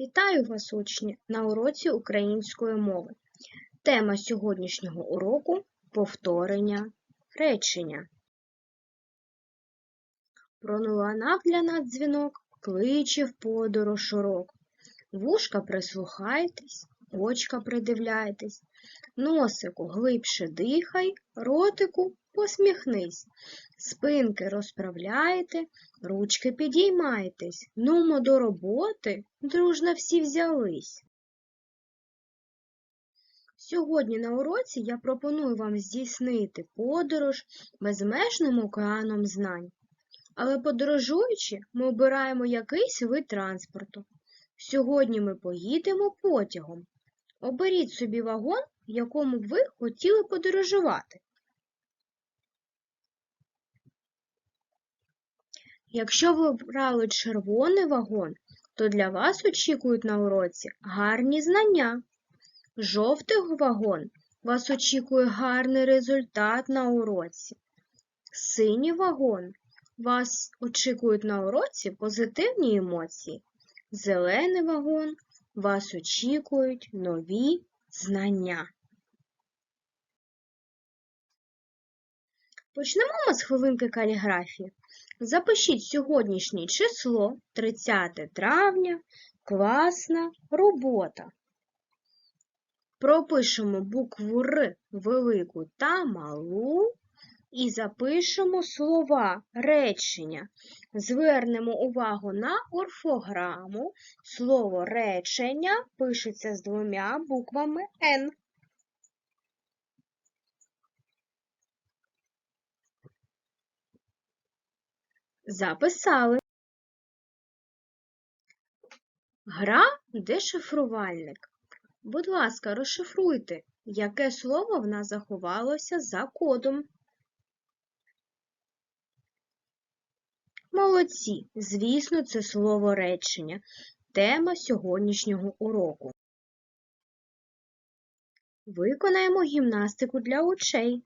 Вітаю вас, учні, на уроці української мови. Тема сьогоднішнього уроку повторення речення. Пролунав для нас дзвінок, кличе в подорож урок. Вушка прислухайтесь, очка придивляйтесь, носику глибше дихай, ротику посміхнись, спинки розправляйте, ручки підіймайтесь, нумо до роботи, дружно всі взялись. Сьогодні на уроці я пропоную вам здійснити подорож безмежним океаном знань. Але подорожуючи, ми обираємо якийсь вид транспорту. Сьогодні ми поїдемо потягом. Оберіть собі вагон, в якому ви хотіли подорожувати. Якщо ви обрали червоний вагон, то для вас очікують на уроці гарні знання. Жовтий вагон вас очікує гарний результат на уроці. Синій вагон вас очікують на уроці позитивні емоції. Зелений вагон вас очікують нові знання. Почнемо ми з хвилинки каліграфії. Запишіть сьогоднішнє число 30 травня, класна робота. Пропишемо букву Р велику та малу і запишемо слова речення. Звернемо увагу на орфограму. Слово речення пишеться з двома буквами Н. Записали. Гра дешифрувальник. Будь ласка, розшифруйте, яке слово в нас заховалося за кодом. Молодці! Звісно, це слово речення. Тема сьогоднішнього уроку. Виконаємо гімнастику для очей.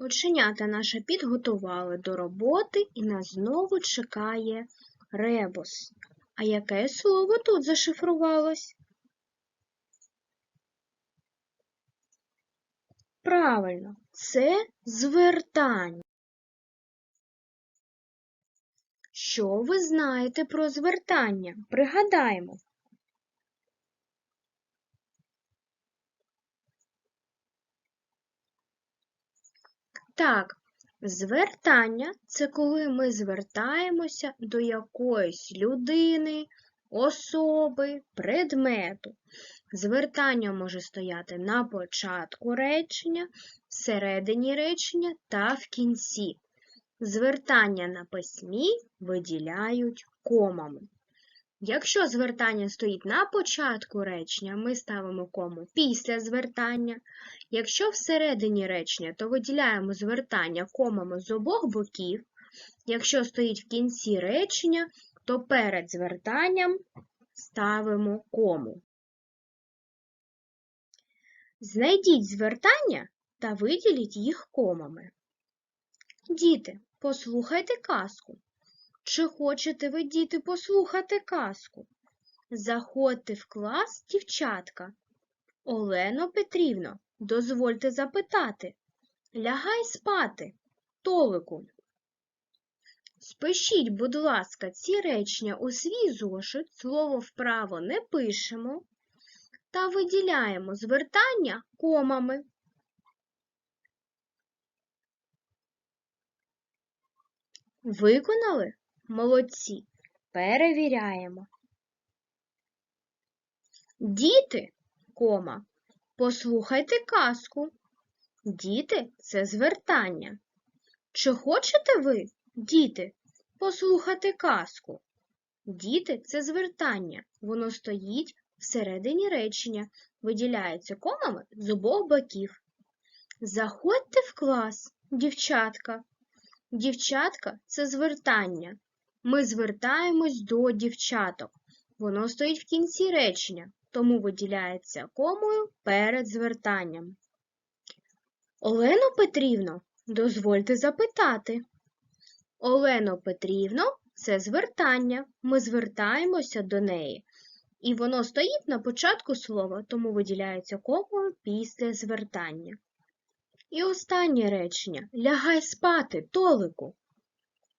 Оченята наше підготували до роботи і нас знову чекає ребус. А яке слово тут зашифрувалось? Правильно, це звертання. Що ви знаєте про звертання? Пригадаємо. Так, звертання це коли ми звертаємося до якоїсь людини, особи, предмету. Звертання може стояти на початку речення, всередині речення та в кінці. Звертання на письмі виділяють комами. Якщо звертання стоїть на початку речення, ми ставимо кому після звертання. Якщо всередині речення, то виділяємо звертання комами з обох боків. Якщо стоїть в кінці речення, то перед звертанням ставимо кому. Знайдіть звертання та виділіть їх комами. Діти, послухайте казку. Чи хочете ви, діти, послухати казку? Заходьте в клас, дівчатка. Олено Петрівно, дозвольте запитати. Лягай спати, Толику. Спишіть, будь ласка, ці речення у свій зошит, слово вправо не пишемо та виділяємо звертання комами. Виконали? Молодці. Перевіряємо. Діти, кома, послухайте казку. Діти це звертання. Чи хочете ви, діти, послухати казку? Діти це звертання. Воно стоїть всередині речення, виділяється комами з обох боків. Заходьте в клас, дівчатка. Дівчатка це звертання. Ми звертаємось до дівчаток. Воно стоїть в кінці речення, тому виділяється комою перед звертанням. Олено Петрівно, дозвольте запитати. Олено Петрівно це звертання. Ми звертаємося до неї. І воно стоїть на початку слова, тому виділяється комою після звертання. І останнє речення лягай спати, Толику.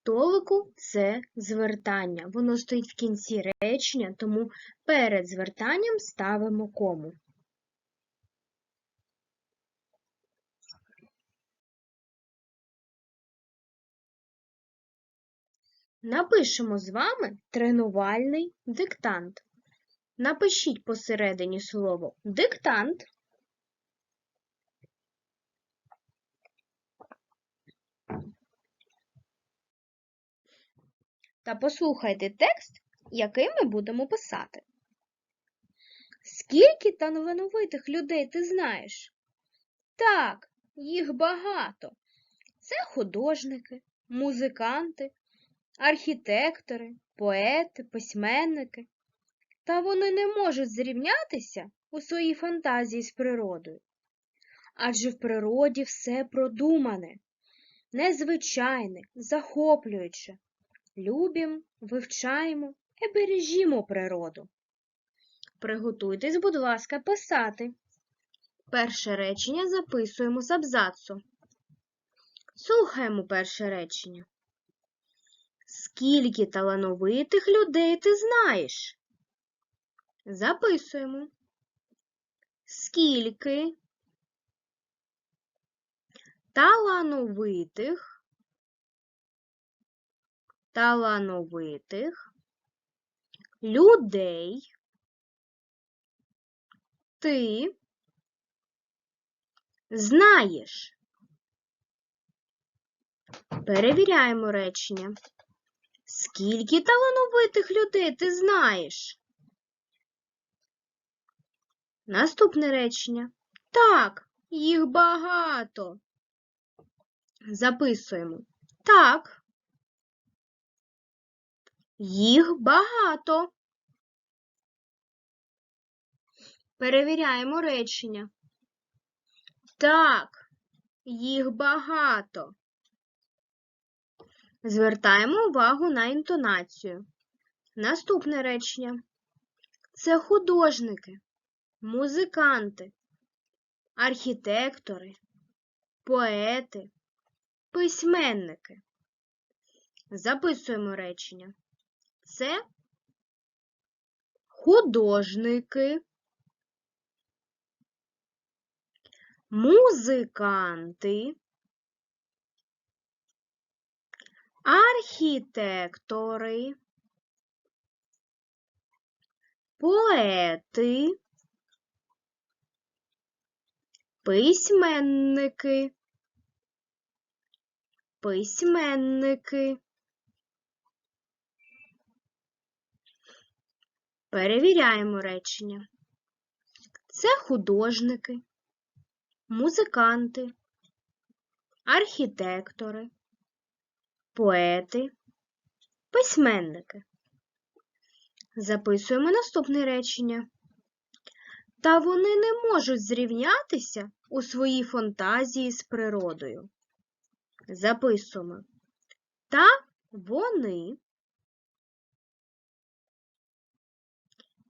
Толику це звертання. Воно стоїть в кінці речення, тому перед звертанням ставимо кому. Напишемо з вами тренувальний диктант. Напишіть посередині слово диктант. Та послухайте текст, який ми будемо писати. Скільки талановитих людей ти знаєш? Так, їх багато. Це художники, музиканти, архітектори, поети, письменники. Та вони не можуть зрівнятися у своїй фантазії з природою. Адже в природі все продумане, незвичайне, захоплююче. Любім, вивчаємо і бережімо природу. Приготуйтесь, будь ласка, писати. Перше речення записуємо з абзацу. Слухаємо перше речення. Скільки талановитих людей ти знаєш? Записуємо. Скільки талановитих, талановитих людей ти знаєш. Перевіряємо речення. Скільки талановитих людей ти знаєш? Наступне речення. Так, їх багато. Записуємо. Так. Їх багато. Перевіряємо речення. Так, їх багато. Звертаємо увагу на інтонацію. Наступне речення. Це художники, музиканти, архітектори, поети, письменники. Записуємо речення. Це художники, музиканти, архітектори, поети, письменники, письменники. Перевіряємо речення. Це художники, музиканти, архітектори, поети, письменники. Записуємо наступне речення. Та вони не можуть зрівнятися у своїй фантазії з природою. Записуємо. Та вони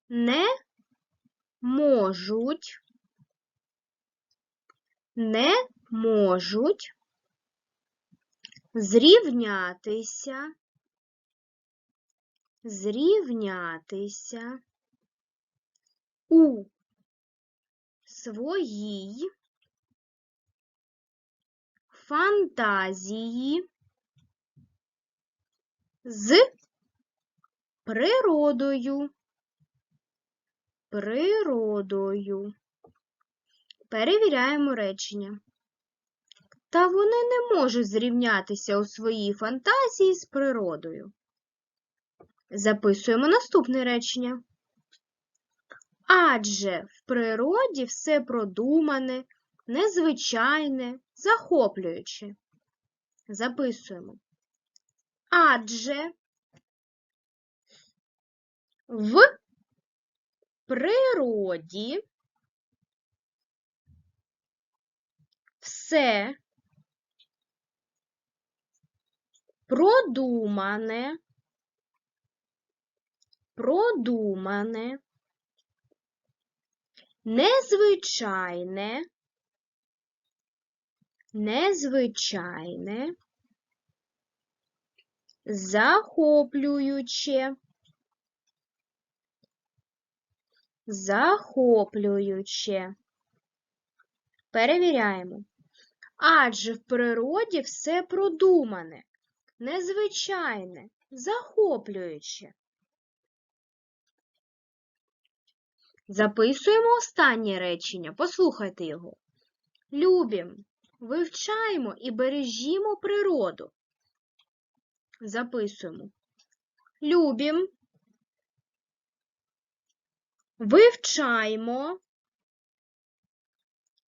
не можуть, не можуть зрівнятися, зрівнятися у своїй фантазії з природою. Природою. Перевіряємо речення. Та вони не можуть зрівнятися у своїй фантазії з природою. Записуємо наступне речення. Адже в природі все продумане, незвичайне, захоплююче. Записуємо. Адже в природі все продумане, продумане, незвичайне, незвичайне, захоплююче, захоплююче. Перевіряємо. Адже в природі все продумане, незвичайне, захоплююче. Записуємо останнє речення. Послухайте його. Любім, вивчаємо і бережімо природу. Записуємо. Любім. Вивчаємо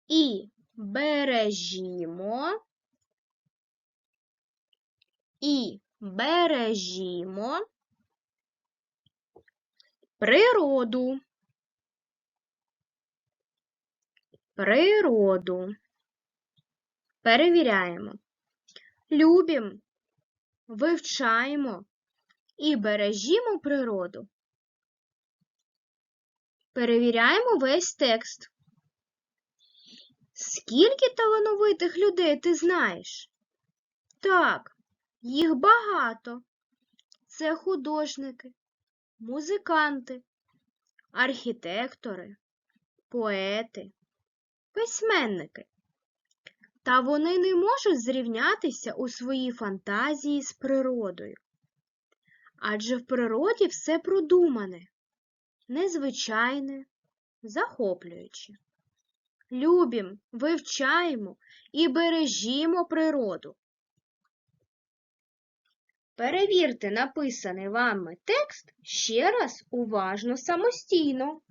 і бережімо і бережімо природу. Природу. Перевіряємо. Любім, вивчаємо і бережімо природу. Перевіряємо весь текст. Скільки талановитих людей ти знаєш? Так, їх багато. Це художники, музиканти, архітектори, поети, письменники. Та вони не можуть зрівнятися у своїй фантазії з природою. Адже в природі все продумане, незвичайне, захоплююче. Любім, вивчаємо і бережімо природу. Перевірте написаний вами текст ще раз уважно самостійно.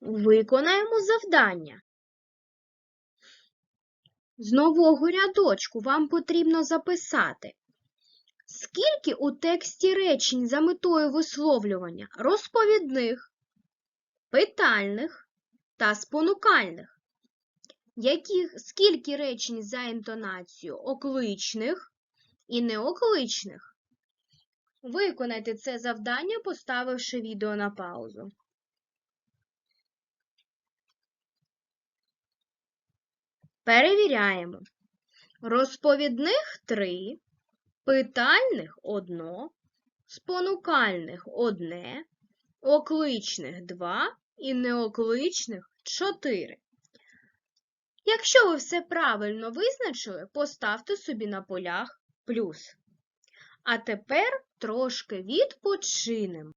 Виконаємо завдання. З нового рядочку вам потрібно записати, скільки у тексті речень за метою висловлювання розповідних, питальних та спонукальних, яких, скільки речень за інтонацією окличних і неокличних. Виконайте це завдання, поставивши відео на паузу. Перевіряємо. Розповідних три, питальних одно, спонукальних одне, окличних два і неокличних чотири. Якщо ви все правильно визначили, поставте собі на полях плюс. А тепер трошки відпочинемо.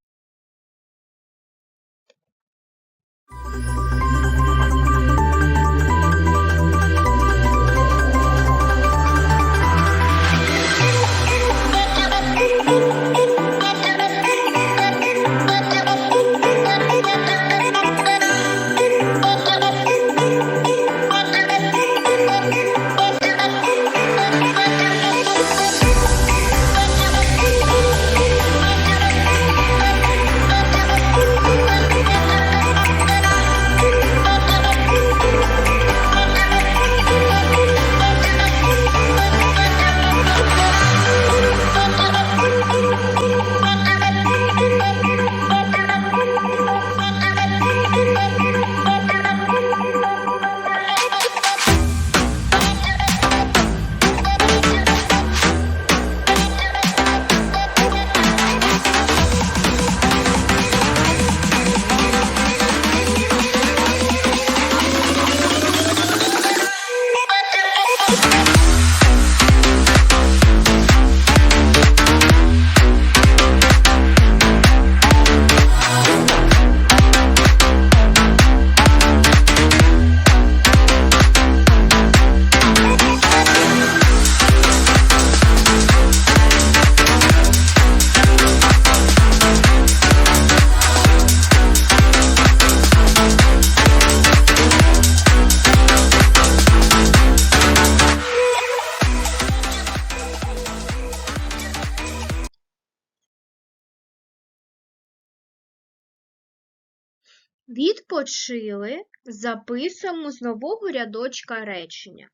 Відпочили, записуємо з нового рядочка речення.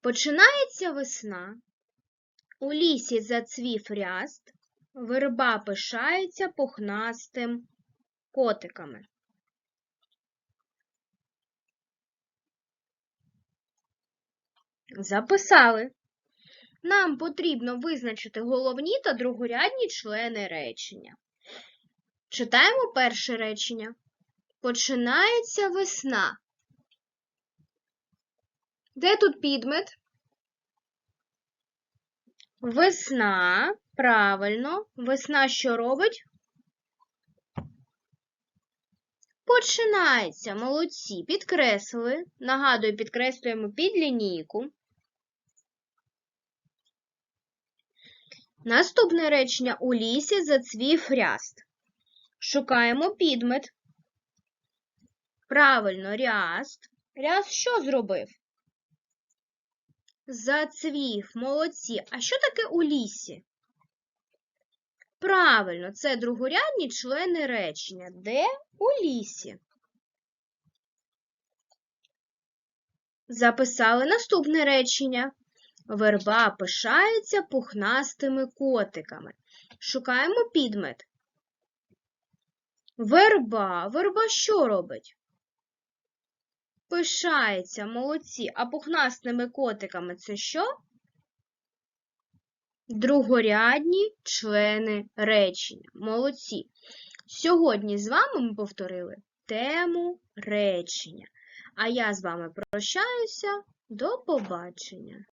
Починається весна, у лісі зацвів ряст, верба пишається пухнастим котиками. Записали. Нам потрібно визначити головні та другорядні члени речення. Читаємо перше речення. Починається весна. Де тут підмет? Весна. Правильно. Весна що робить? Починається. Молодці. Підкреслили. Нагадую, підкреслюємо під лінійку. Наступне речення у лісі зацвів ряст. Шукаємо підмет. Правильно, ряст. Ряст що зробив? Зацвів, молодці. А що таке у лісі? Правильно, це другорядні члени речення. Де у лісі? Записали наступне речення. Верба пишається пухнастими котиками. Шукаємо підмет. Верба. Верба що робить? Пишається, молодці. А пухнастими котиками це що? Другорядні члени речення. Молодці. Сьогодні з вами ми повторили тему речення. А я з вами прощаюся. До побачення!